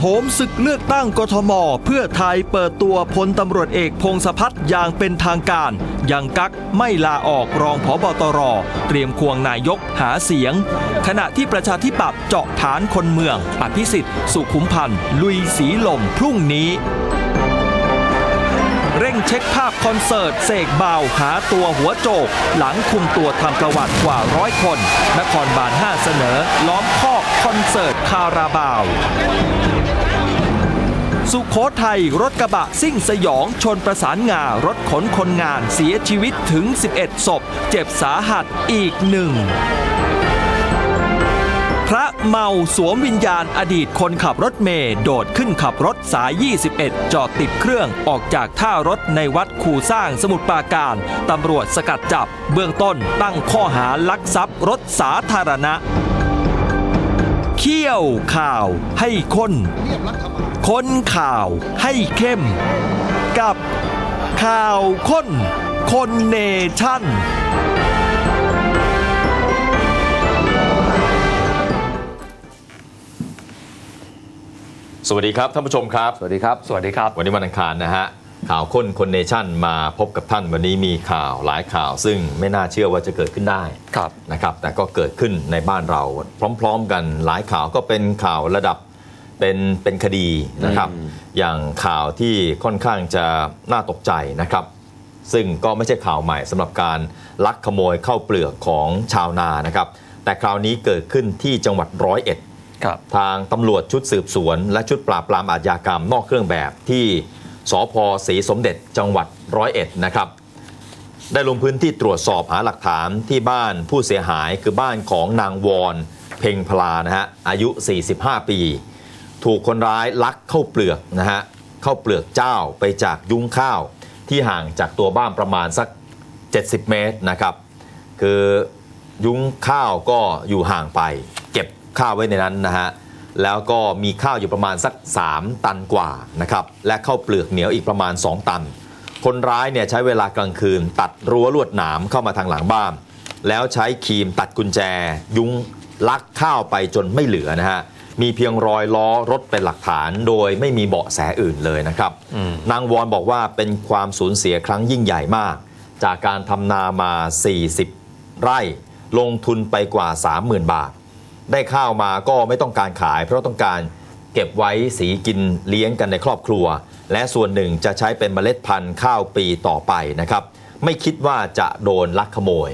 โหมศึกเลือกตั้งกทม เพื่อไทยเปิดตัวพลตำรวจเอกพงศพัฒน์อย่างเป็นทางการ ยังกักไม่ลาออกรองผบตร เตรียมควงนายกหาเสียง ขณะที่ประชาธิปัตย์เจาะฐานคนเมือง อภิสิทธิ์ สุขุมพันธ์ลุยสีลมพรุ่งนี้ เช็คภาพคอนเสิร์ตเสกเบาหาตัวหัวโจก หลังคุมตัวทำประวัติกว่าร้อยคน นครบาล 5 เสนอ ล้อมคอกคอนเสิร์ตคาราบาว สุขโขทัยรถกระบะซิ่งสยองชนประสานงารถขนคนงานเสียชีวิตถึง 11 ศพ เจ็บสาหัสอีกหนึ่ง เมาสวมวิญญาณอดีตคนขับรถเมย์โดดขึ้นขับรถสาย 21 จอดติดเครื่องออกจากท่ารถในวัดคูสร้างสมุทรปราการ ตำรวจสกัดจับ เบื้องต้นตั้งข้อหาลักทรัพย์รถสาธารณะ เขี้ยวข่าวให้คนค้นข่าวให้เข้ม กับข่าวค้นคนเนชั่น สวัสดีครับท่านผู้ชมครับ สวัสดีครับ สวัสดีครับ วันนี้วันอังคารนะฮะข่าวค้นคนเนชั่นมาพบกับท่านวันนี้มีข่าวหลายข่าวซึ่งไม่น่าเชื่อว่าจะเกิดขึ้นได้ครับนะครับ แต่ก็เกิดขึ้นในบ้านเราพร้อม ๆ กันหลายข่าวก็เป็นข่าวระดับเป็นเป็นคดีนะครับ อย่างข่าวที่ค่อนข้างจะน่าตกใจนะครับ ซึ่งก็ไม่ใช่ข่าวใหม่สำหรับการลักขโมยเข้าวเปลือกของชาวนานะครับ แต่คราวนี้เกิดขึ้นที่จังหวัดร้อยเอ็ดครับ ทางตำรวจชุดสืบสวน และชุดปราบปรามอาชญากรรมนอกเครื่องแบบที่สพศรีสมเด็จจังหวัดร้อยเอ็ดนะครับได้ลงพื้นที่ตรวจสอบหาหลักฐานที่บ้านผู้เสียหายคือบ้านของนางวอนเพ็งพลานะฮะอายุ 45 ปี ถูกคนร้ายลักเข้าเปลือกนะฮะเข้าเปลือกเจ้าไปจากยุ้งข้าวที่ห่างจากตัวบ้านประมาณสัก 70 เมตรนะครับ คือยุ้งข้าวก็อยู่ห่างไป ข้าวไว้ในนั้นนะฮะแล้วก็มีข้าวอยู่ประมาณสัก 3 ตันกว่านะครับและข้าวเปลือกเหนียวอีกประมาณ 2 ตัน คนร้ายเนี่ยใช้เวลากลางคืน ตัดรั้วลวดหนามเข้ามาทางหลังบ้าน แล้วใช้ครีมตัดกุญแจ ยุ้งลักข้าวไปจนไม่เหลือนะฮะมีเพียงรอยล้อรถเป็นหลักฐานโดยไม่มีเบาะแสอื่นเลยนะครับนางวอนบอกว่าเป็นความสูญเสียครั้งยิ่งใหญ่มาก จากการทำนามา 40 ไร่ ลงทุนไปกว่า 30,000 บาท ได้ข้าวมาก็ไม่ต้องการขาย เพราะต้องการเก็บไว้สีกินเลี้ยงกันในครอบครัว และส่วนหนึ่งจะใช้เป็นเมล็ดพันธุ์ข้าวปีต่อไปนะครับ ไม่คิดว่าจะโดนลักขโมย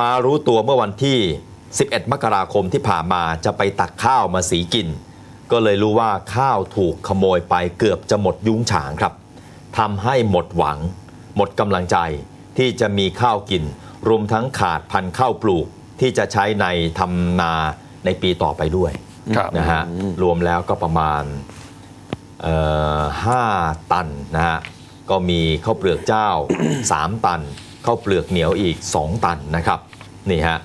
มารู้ตัวเมื่อวันที่ 11 มกราคมที่ผ่านมาจะไปตักข้าวมาสีกิน ก็เลยรู้ว่าข้าวถูกขโมยไปเกือบจะหมดยุ้งฉางครับทำให้หมดหวัง หมดกำลังใจที่จะมีข้าวกิน รวมทั้งขาดพันธุ์ข้าวปลูกที่จะใช้ในทำนา ในปีต่อไปด้วยครับนะฮะรวมแล้วก็ประมาณเอ่อห้าตันนะฮะก็มีข้าวเปลือกเจ้า 3 ตันข้าวเปลือกเหนียวอีก 2 ตันนะครับนี่ฮะ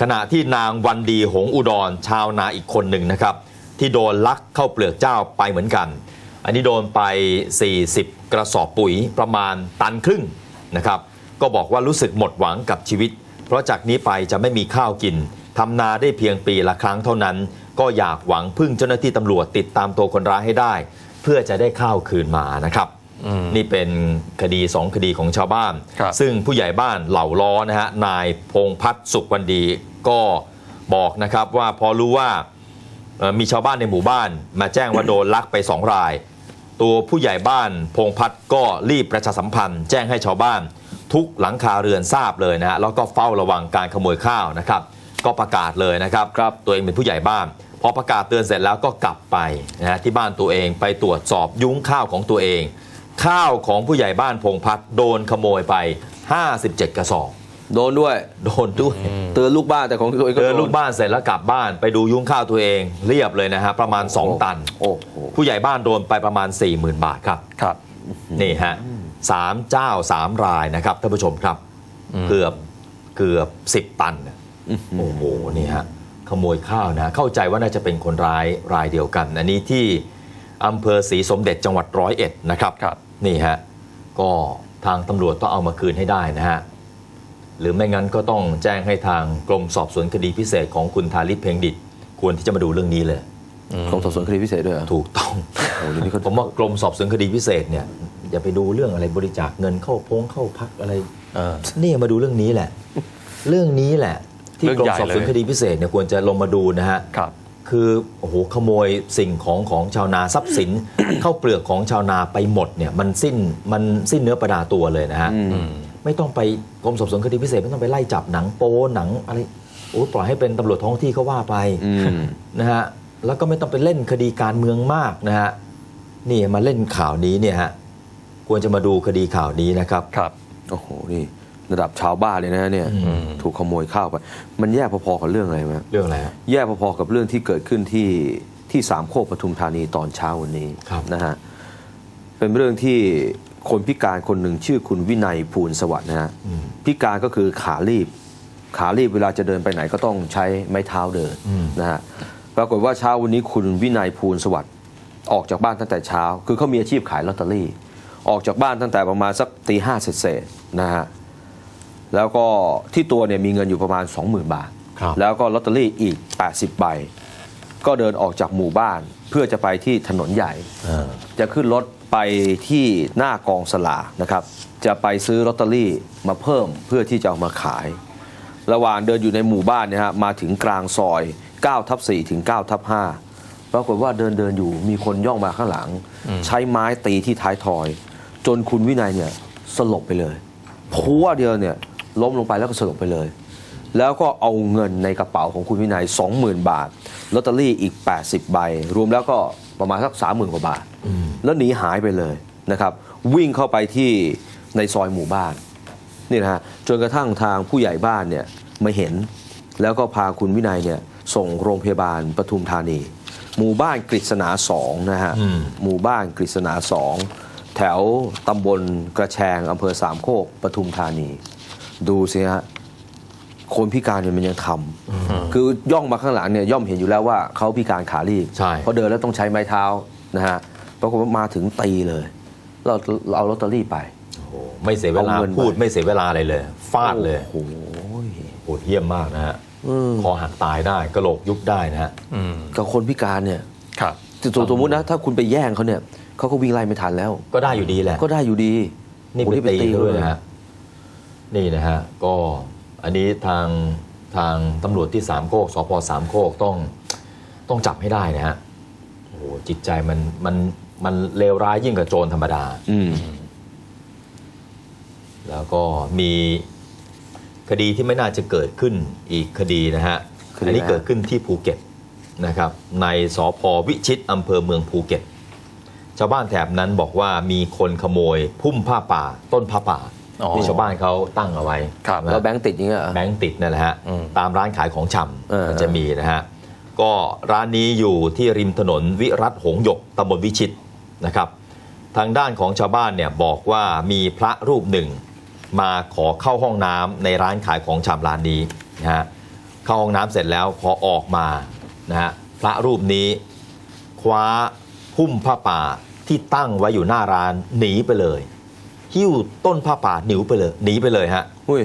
ขณะที่นางวันดีหงอุดรชาวนาอีกคนหนึ่งนะครับ ที่โดนลักข้าวเปลือกเจ้าไปเหมือนกัน อันนี้โดนไป 40 กระสอบปุ๋ยประมาณตันครึ่งนะครับ ก็บอกว่ารู้สึกหมดหวังกับชีวิต เพราะจากนี้ไปจะไม่มีข้าวกิน ทำนาได้เพียงปีละครั้งเท่านั้น ก็อยากหวังพึ่งเจ้าหน้าที่ตำรวจติดตามตัวคนร้ายให้ได้ เพื่อจะได้ข้าวคืนมานะครับ นี่เป็นคดี2คดีของชาวบ้าน ครับซึ่งผู้ใหญ่บ้านเหล่าล้อนะฮะนายพงษ์พัฒน์สุขวันดีก็บอกนะครับว่าพอรู้ว่าเอ่อมีชาวบ้านในหมู่บ้าน มาแจ้งว่าโดนลักไป2ราย ตัวผู้ใหญ่บ้านพงษ์พัฒน์ก็รีบประชาสัมพันธ์ แจ้งให้ชาวบ้าน ทุกหลังคาเรือนทราบเลยนะฮะแล้วก็เฝ้าระวังการขโมยข้าวนะครับ ก็ประกาศเลยนะครับครับตัวเองเป็นผู้ใหญ่บ้านพอประกาศเตือนเสร็จแล้วก็กลับไปนะฮะที่บ้านตัวเองไปตรวจสอบยุ้งข้าวของตัวเอง ข้าวของผู้ใหญ่บ้านพงพัฒน์โดนขโมยไป 57 กระสอบ โดนด้วย โดนด้วย เตือนลูกบ้านแต่ของตัวเองก็เดินโดลูกบ้านเสร็จแล้วกลับบ้านไปดูยุ้งข้าวตัวเองเรียบเลยนะฮะประมาณ 2 ตันโอ้โหผู้ใหญ่บ้านโดนไปประมาณ 40,000 บาทครับครับ นี่ฮะสามเจ้าสามรายนะครับท่านผู้ชมครับ เกือบเกือบสิบตันน่ะ โอ้โหนี่ฮะขโมยข้าวนะเข้าใจว่าน่าจะเป็นคนร้ายรายเดียวกัน อันนี้ที่อำเภอศรีสมเด็จจังหวัดร้อยเอ็ดนะครับครับ นี่ฮะก็ทางตำรวจต้องเอามาคืนให้ได้นะฮะหรือไม่งั้นก็ต้องแจ้งให้ทางกรมสอบสวนคดีพิเศษของคุณทาริศเพ็งดิตควรที่จะมาดูเรื่องนี้เลย กรมสอบสวนคดีพิเศษด้วยเหรอถูกต้อง โอ้โหเดี๋ยวนี้เขาผมว่ากรมสอบสวนคดีพิเศษเนี่ยอย่าไปดูเรื่องอะไรบริจาคเงินเข้าพงเข้าพักอะไร เออ นี่มาดูเรื่องนี้แหละ เรื่องนี้แหละ ที่เรื่องกรมใหญ่สอบสวนเลยคดีพิเศษเนี่ยควรจะลงมาดูนะฮะครับคือโอ้โหขโมยสิ่งของของชาวนาทรัพย์สิน เข้าเปลือกของชาวนาไปหมดเนี่ยมันสิ้นมันสิ้นเนื้อประดาตัวเลยนะฮะอืมไม่ต้องไปกรมสอบสวนคดีพิเศษไม่ต้องไปไล่จับหนังโป๊หนังอะไรโอ้ปล่อยให้เป็นตำรวจท้องที่เขาว่าไปอืมนะฮะแล้วก็ไม่ต้องไปเล่นคดีการเมืองมากนะฮะนี่มาเล่นข่าวนี้เนี่ยฮะควรจะมาดูคดีข่าวนี้นะครับครับโอ้โหนี่ ระดับชาวบ้านเลยนะเนี่ยอืมถูกขโมยข้าวไป มันแย่พอๆกับเรื่องอะไรไหมเรื่องอะไรฮะแย่พอๆกับเรื่องที่เกิดขึ้นที่ที่สามโคกปทุมธานีตอนเช้าวันนี้ครับนะฮะเป็นเรื่องที่คนพิการคนหนึ่งชื่อคุณวินัยภูลสวัสดิ์นะฮะอืมพิการก็คือขาลีบ ขาลีบเวลาจะเดินไปไหนก็ต้องใช้ไม้เท้าเดินอืมนะฮะปรากฏว่าเช้าวันนี้คุณวินัยภูลสวัสดิ์ออกจากบ้านตั้งแต่เช้า คือเขามีอาชีพขายลอตเตอรี่ ออกจากบ้านตั้งแต่ประมาณสักตีห้าเศษๆนะฮะ แล้วก็ที่ตัวเนี่ยมีเงินอยู่ประมาณ 20,000 บาท ครับ แล้วก็ลอตเตอรี่อีก 80 ใบ ก็เดินออกจากหมู่บ้านเพื่อจะไปที่ถนนใหญ่ อ่า จะขึ้นรถไปที่หน้ากองสลากนะครับ จะไปซื้อลอตเตอรี่มาเพิ่มเพื่อที่จะเอามาขาย ระหว่างเดินอยู่ในหมู่บ้านเนี่ยฮะมาถึงกลางซอย9ทับ4ถึง9ทับ5ปรากฏว่าเดินเดินอยู่มีคนย่องมาข้างหลัง ใช้ไม้ตีที่ท้ายทอย จนคุณวินัยเนี่ยสลบไปเลยพัวเดียวเนี่ย ล้มลงไปแล้วก็สลบไปเลย แล้วก็เอาเงินในกระเป๋าของคุณวินัย 20,000 บาทลอตเตอรี่อีก 80 ใบ รวมแล้วก็ประมาณสัก30,000กว่าบาท แล้วหนีหายไปเลยนะครับวิ่งเข้าไปที่ในซอยหมู่บ้านนี่นะฮะจนกระทั่งทางผู้ใหญ่บ้านเนี่ยมาเห็นแล้วก็พาคุณวินัยเนี่ยส่งโรงพยาบาลปทุมธานี หมู่บ้านกฤษณาสองนะฮะอืมหมู่บ้านกฤษณาสองแถวตำบลกระแชงอำเภอสามโคกปทุมธานี ดูสิฮะคนพิการเนี่ยมันยังทำคือย่องมาข้างหลังเนี่ยย่อมเห็นอยู่แล้วว่าเขาพิการขาลีบใช่เพราะเดินแล้วต้องใช้ไม้เท้านะฮะปรากฏว่ามาถึงตีเลย เราเราเอาลอตเตอรี่ไปโอ้โหไม่เสียเวลาเอาเงินไปพูดไม่เสียเวลาอะไรเลยฟาดเลยโอ้โหโหดเหี้ยมมากนะฮะอืมคอหักตายได้กระโหลกยุบได้นะฮะอืมกับคนพิการเนี่ยครับสมมตินะถ้าคุณไปแย่งเขาเนี่ยเขาก็วิ่งไล่ไม่ทันแล้ว ก็ได้อยู่ดีแหละก็ได้อยู่ดีนี่โอ้ไปโหตีเขาด้วยนะฮะ นี่นะฮะก็อันนี้ทางทางตำรวจที่สามโคกสพสามโคกต้องต้องจับให้ได้นะฮะโอ้โหจิตใจมันมันมันเลวร้ายยิ่งกว่าโจรธรรมดา อืม แล้วก็มีคดีที่ไม่น่าจะเกิดขึ้นอีกคดีนะฮะ คดีอะไรอันนี้เกิดขึ้นที่ภูเก็ตนะครับ ในสพวิชิตอำเภอเมืองภูเก็ต ชาวบ้านแถบนั้นบอกว่ามีคนขโมยพุ่มผ้าป่า ต้นผ้าป่าอ๋อ ที่ชาวบ้านเขาตั้งเอาไว้ครับนะแล้วแบงค์ติดอย่างเงี้ยเหรอแบงค์ติดนั่นแหละฮะอืมตามร้านขายของชเออำมันจะมีนะฮะก็ร้านนี้อยู่ที่ริมถนนวิรัตหงส์หยกตำบลวิชิตนะครับ ทางด้านของชาวบ้านเนี่ยบอกว่ามีพระรูปหนึ่ง มาขอเข้าห้องน้ำในร้านขายของชำร้านนี้นะฮะเข้าห้องน้ำเสร็จแล้วพอออกมานะฮะพระรูปนี้คว้าพุ่มผ้าป่าที่ตั้งไว้อยู่หน้าร้านหนีไปเลย หิ้วต้นผ้าป่าหนีไปเลยหนีไปเลยฮะอุ้ย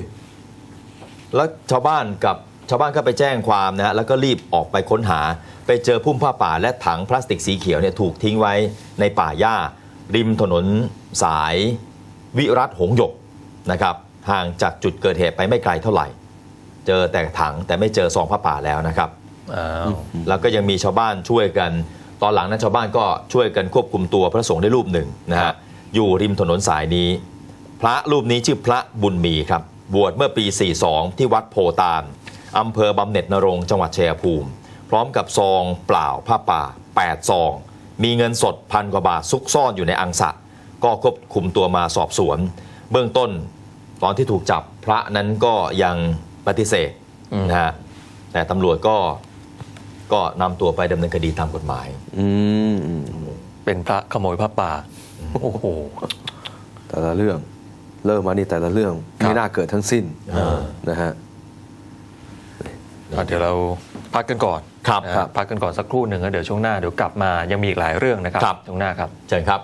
แล้วชาวบ้านกับชาวบ้านก็ไปแจ้งความนะฮะแล้วก็รีบออกไปค้นหา ไปเจอพุ่มผ้าป่าและถังพลาสติกสีเขียวเนี่ยถูกทิ้งไว้ในป่าหญ้า ริมถนนสายวิรัตหงส์หยกนะครับห่างจากจุดเกิดเหตุไปไม่ไกลเท่าไหร่ เจอแต่ถังแต่ไม่เจอซองผ้าป่าแล้วนะครับอ้าวแล้วก็ยังมีชาวบ้านช่วยกัน ตอนหลังนั้นชาวบ้านก็ช่วยกันควบคุมตัวพระสงฆ์ได้รูปหนึ่งนะฮะ อยู่ริมถนนสายนี้ พระรูปนี้ชื่อพระบุญมีครับ บวชเมื่อปี 42 ที่วัดโพตานอำเภอบำเหน็จนรงจังหวัดชัยภูมิ พร้อมกับซองเปล่าผ้าป่า 8 ซอง มีเงินสดพันกว่าบาทซุกซ่อนอยู่ในอังสะ ก็ควบคุมตัวมาสอบสวน เบื้องต้น ตอนที่ถูกจับพระนั้นก็ยังปฏิเสธนะฮะแต่ตำรวจก็ก็นำตัวไปดำเนินคดีตามกฎหมายอืมเป็นพระขโมยผ้าป่า โอ้โหแต่ละเรื่องเริ่มมานี่แต่ละเรื่องครับไม่น่าเกิดทั้งสิ้นเออนะฮะอะเดี๋ยวเราพักกันก่อนครับนะฮะพักกันก่อนสักครู่หนึ่งแล้วเดี๋ยวช่วงหน้าเดี๋ยวกลับมายังมีอีกหลายเรื่องนะครับครับช่วงหน้าครับเชิญครับ